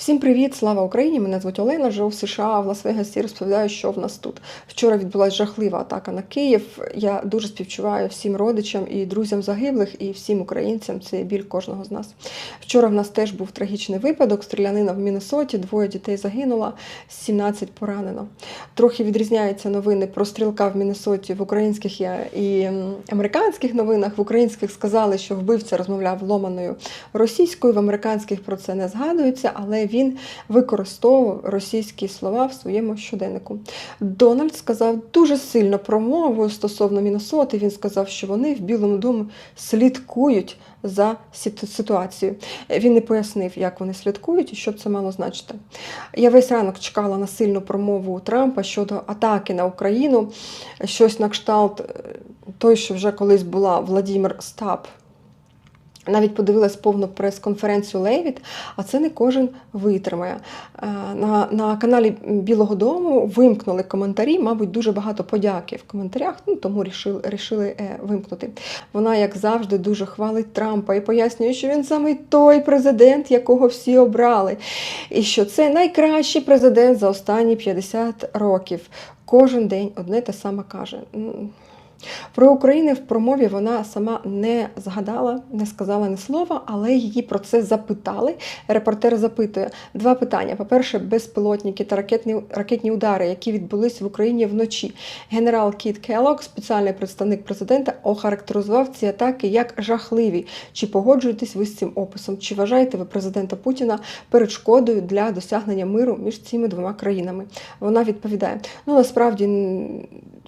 Всім привіт, слава Україні! Мене звуть Олена, живу в США в Лас-Вегасі. Розповідаю, що в нас тут. Вчора відбулася жахлива атака на Київ. Я дуже співчуваю всім родичам і друзям загиблих і всім українцям. Це біль кожного з нас. Вчора в нас теж був трагічний випадок. Стрілянина в Міннесоті, двоє дітей загинуло, 17 поранено. Трохи відрізняються новини про стрілка в Міннесоті в українських і- американських новинах. В українських сказали, що вбивця розмовляв ломаною російською, в американських про це не згадується, але він використовував російські слова в своєму щоденнику. Дональд сказав дуже сильно промову стосовно Міннесоти. Він сказав, що вони в Білому домі слідкують за ситуацією. Він не пояснив, як вони слідкують і що це мало значити. Я весь ранок чекала на сильну промову Трампа щодо атаки на Україну. Щось на кшталт е, той, що вже колись була Владимир Стап. Навіть подивилась повну прес-конференцію Левіт, а це не кожен витримає. Е, На, на каналі Білого Дому вимкнули коментарі, мабуть, дуже багато подяки в коментарях, ну тому рішили, рішили е, вимкнути. Вона, як завжди, дуже хвалить Трампа і пояснює, що він саме той президент, якого всі обрали, і що це найкращий президент за останні 50 років. Кожен день одне те саме каже. Про Україну в промові вона сама не згадала, не сказала ні слова, але її про це запитали. Репортер запитує два питання: по-перше, безпілотники та ракетні, ракетні удари, які відбулись в Україні вночі. Генерал Кіт Келлог, спеціальний представник президента, охарактеризував ці атаки як жахливі. Чи погоджуєтесь ви з цим описом? Чи вважаєте ви президента Путіна перешкодою для досягнення миру між цими двома країнами? Вона відповідає: ну насправді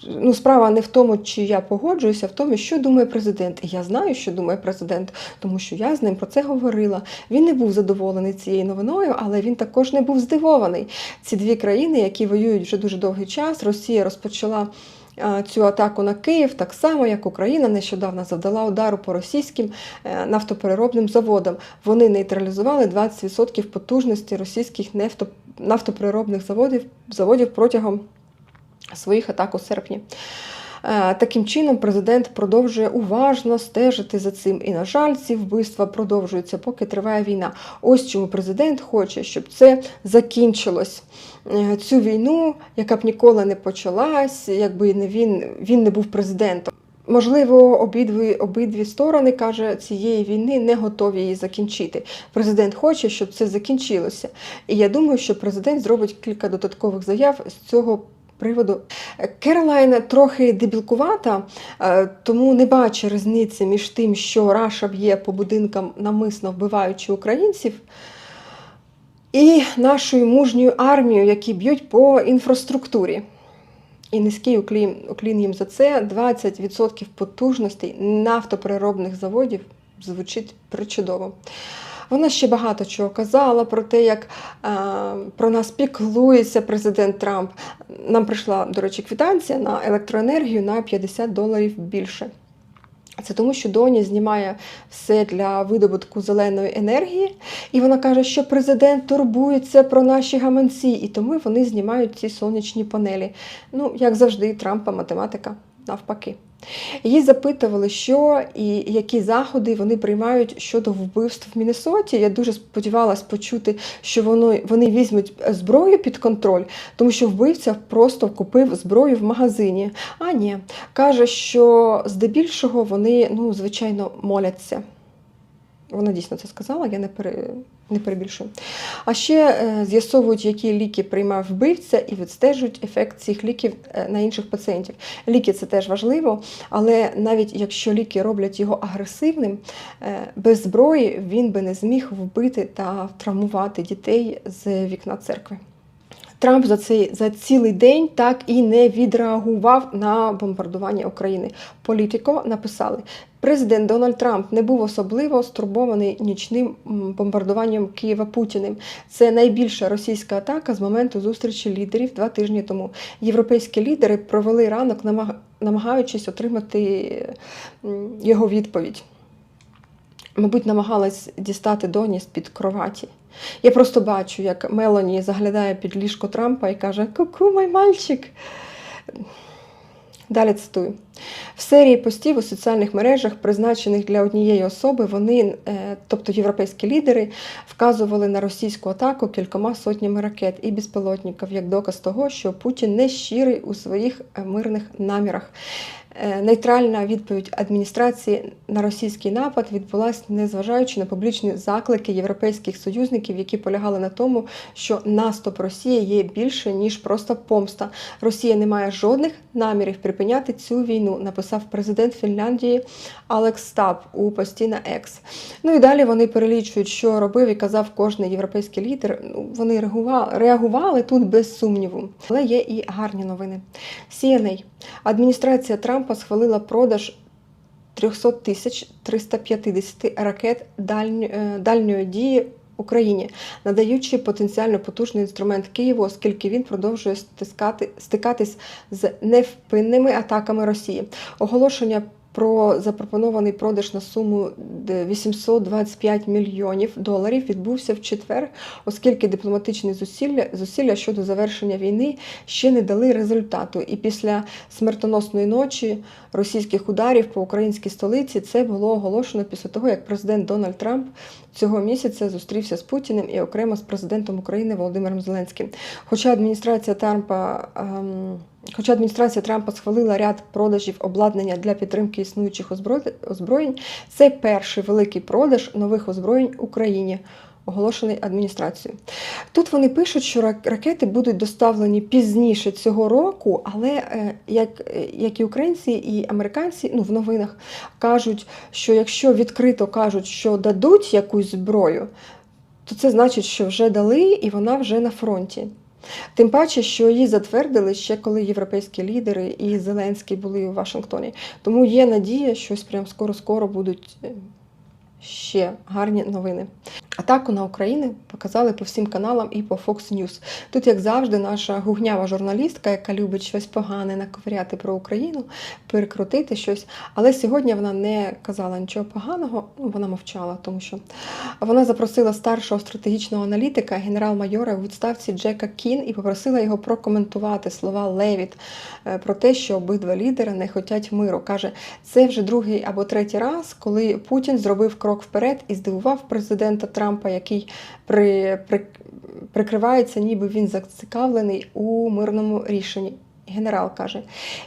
ну, справа не в тому, чи я погоджуюся, в тому, що думає президент. І я знаю, що думає президент, тому що я з ним про це говорила. Він не був задоволений цією новиною, але він також не був здивований. Ці дві країни, які воюють вже дуже довгий час, Росія розпочала. Цю атаку на Київ так само, як Україна нещодавно завдала удару по російським е, нафтопереробним заводам. Вони нейтралізували 20% потужності російських нафтопереробних заводів, заводів протягом своїх атак у серпні. Е, Таким чином, президент продовжує уважно стежити за цим. І, на жаль, ці вбивства продовжуються, поки триває війна. Ось чому президент хоче, щоб це закінчилось. Е, Цю війну, яка б ніколи не почалась, якби не він, він не був президентом. Можливо, обидві, обидві сторони каже цієї війни не готові її закінчити. Президент хоче, щоб це закінчилося. І я думаю, що президент зробить кілька додаткових заяв з цього приводу. Керолайн трохи дебілкувата, е, тому не бачить різниці між тим, що Раша б'є по будинкам, намисно вбиваючи українців, і нашою мужньою армією, які б'ють по інфраструктурі. І низький уклін, уклін їм за це 20% потужностей нафтопереробних заводів звучить причудово. Вона ще багато чого казала про те, як е, про нас піклується президент Трамп. Нам прийшла, до речі, квитанція на електроенергію на 50 доларів більше. Це тому, що Доні знімає все для видобутку зеленої енергії, і вона каже, що президент турбується про наші гаманці, і тому вони знімають ці сонячні панелі. Ну, як завжди, Трампа математика навпаки. Її запитували, що і які заходи вони приймають щодо вбивств в Міннесоті. Я дуже сподівалась почути, що воно, вони візьмуть зброю під контроль, тому що вбивця просто купив зброю в магазині. А ні, каже, що здебільшого вони, ну, звичайно, моляться. Вона дійсно це сказала, я не, пере, не перебільшую. А ще е, з'ясовують, які ліки приймав вбивця, і відстежують ефект цих ліків е, на інших пацієнтів. Ліки це теж важливо, але навіть якщо ліки роблять його агресивним, е, без зброї він би не зміг вбити та травмувати дітей з вікна церкви. Трамп за цей за цілий день так і не відреагував на бомбардування України. Політико написали. Президент Дональд Трамп не був особливо стурбований нічним бомбардуванням Києва Путіним. Це найбільша російська атака з моменту зустрічі лідерів два тижні тому. Європейські лідери провели ранок, намаг- намагаючись отримати його відповідь. Мабуть, намагалась дістати Доні з-під кроваті. Я просто бачу, як Мелані заглядає під ліжко Трампа і каже: Ку-ку, мой мальчик. Далі цитую. В серії постів у соціальних мережах, призначених для однієї особи, вони, е, тобто європейські лідери, вказували на російську атаку кількома сотнями ракет і безпілотників як доказ того, що Путін не щирий у своїх е, мирних намірах. Е, Нейтральна відповідь адміністрації на російський напад відбулася, незважаючи на публічні заклики європейських союзників, які полягали на тому, що наступ Росії є більше ніж просто помста. Росія не має жодних намірів припиняти цю війну, написав президент Фінляндії Алекс Стаб у пості на Екс. Ну і далі вони перелічують, що робив і казав кожний європейський лідер. Ну, вони реагували, реагували тут без сумніву. Але є і гарні новини. CNA. Адміністрація Трампа схвалила продаж 300 тисяч 350 ракет дальньо- е, дальньої дії Україні, надаючи потенціально потужний інструмент Києву, оскільки він продовжує стискати, стикатись з невпинними атаками Росії. Оголошення про запропонований продаж на суму де 825 мільйонів доларів відбувся в четвер, оскільки дипломатичні зусилля, зусилля щодо завершення війни ще не дали результату. І після смертоносної ночі російських ударів по українській столиці це було оголошено після того, як президент Дональд Трамп цього місяця зустрівся з Путіним і окремо з президентом України Володимиром Зеленським. Хоча адміністрація Трампа. ем, Хоча адміністрація Трампа схвалила ряд продажів обладнання для підтримки існуючих озброєнь, це перший великий продаж нових озброєнь Україні, оголошений адміністрацією. Тут вони пишуть, що ракети будуть доставлені пізніше цього року, але е, як, як і українці, і американці ну, в новинах кажуть, що якщо відкрито кажуть, що дадуть якусь зброю, то це значить, що вже дали і вона вже на фронті. Тим паче, що її затвердили ще коли європейські лідери і Зеленський були у Вашингтоні. Тому є надія, що прям скоро-скоро будуть е, ще гарні новини. Атаку на Україну показали по всім каналам і по Fox News. Тут, як завжди, наша гугнява журналістка, яка любить щось погане наковиряти про Україну, перекрутити щось. Але сьогодні вона не казала нічого поганого, ну, вона мовчала, тому що вона запросила старшого стратегічного аналітика, генерал-майора у відставці Джека Кін, і попросила його прокоментувати слова Левіт е, про те, що обидва лідери не хотять миру. Каже, це вже другий або третій раз, коли Путін зробив крок вперед і здивував президента Трампа, який при, при, прикривається, ніби він зацікавлений у мирному рішенні. Генерал каже: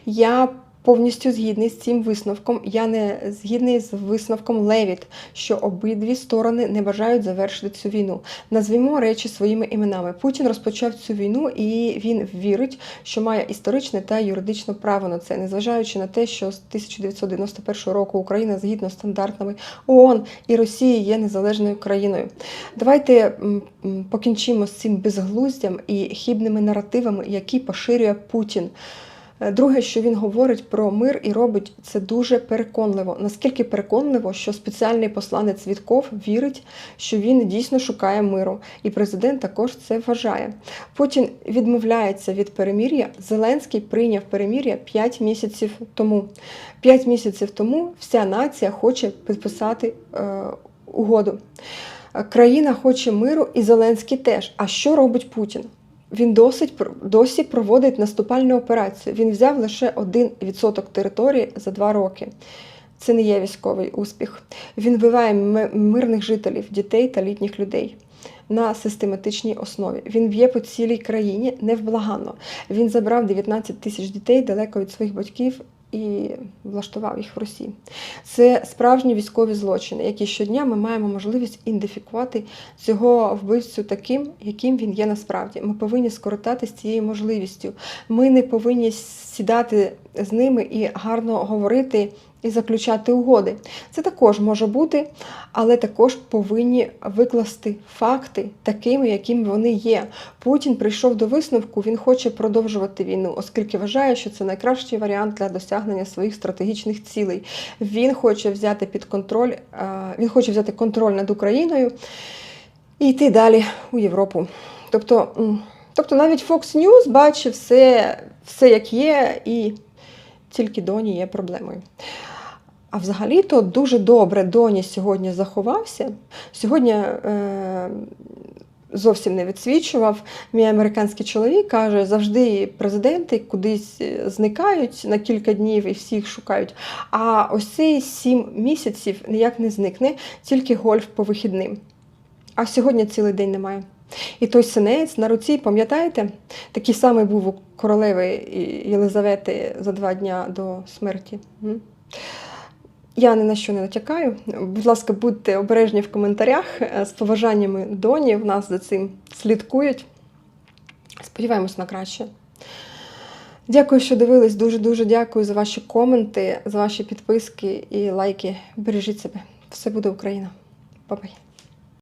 Я повністю згідний з цим висновком. Я не згідний з висновком Левіт, що обидві сторони не бажають завершити цю війну. Назвімо речі своїми іменами. Путін розпочав цю війну, і він вірить, що має історичне та юридичне право на це, незважаючи на те, що з 1991 року Україна згідно з стандартами ООН і Росія є незалежною країною. Давайте покінчимо з цим безглуздям і хібними наративами, які поширює Путін. Е, Друге, що він говорить про мир і робить це дуже переконливо. Наскільки переконливо, що спеціальний посланець Вітков вірить, що він дійсно шукає миру, і президент також це вважає. Путін відмовляється від перемір'я. Зеленський прийняв перемір'я 5 місяців тому. 5 місяців тому вся нація хоче підписати е, угоду. Е, Країна хоче миру, і Зеленський теж. А що робить Путін? Він досить досі проводить наступальну операцію. Він взяв лише 1% території за два роки. Це не є військовий успіх. Він вбиває мирних жителів, дітей та літніх людей на систематичній основі. Він б'є по цілій країні невблаганно. Він забрав 19 тисяч дітей далеко від своїх батьків і влаштував їх в Росії. Це справжні військові злочини, які щодня ми маємо можливість ідентифікувати цього вбивцю таким, яким він є насправді. Ми повинні скористатися цією можливістю. Ми не повинні сідати з ними і гарно говорити. І заключати угоди. Це також може бути, але також повинні викласти факти такими, якими вони є. Путін прийшов до висновку, він хоче продовжувати війну, оскільки вважає, що це найкращий варіант для досягнення своїх стратегічних цілей. Він хоче взяти під контроль, е, він хоче взяти контроль над Україною і йти далі у Європу. Тобто, тобто навіть Fox News бачить все, все як є, і тільки Доні є проблемою. А взагалі-то дуже добре Доні сьогодні заховався. Сьогодні е, зовсім не відсвічував. Мій американський чоловік каже, завжди президенти кудись е, зникають на кілька днів і всіх шукають. А ось цей сім місяців ніяк не зникне, тільки гольф по вихідним. А сьогодні цілий день немає. І той синець на руці, пам'ятаєте, такий самий був у королеви Єлизавети за два дня до смерті. Я ні на що не натякаю. Будь ласка, будьте обережні в коментарях Е, з побажаннями доні. В нас за цим слідкують. Сподіваємось на краще. Дякую, що дивились. Дуже дуже дякую за ваші коменти, за ваші підписки і лайки. Бережіть себе. Все буде Україна. Па-бай.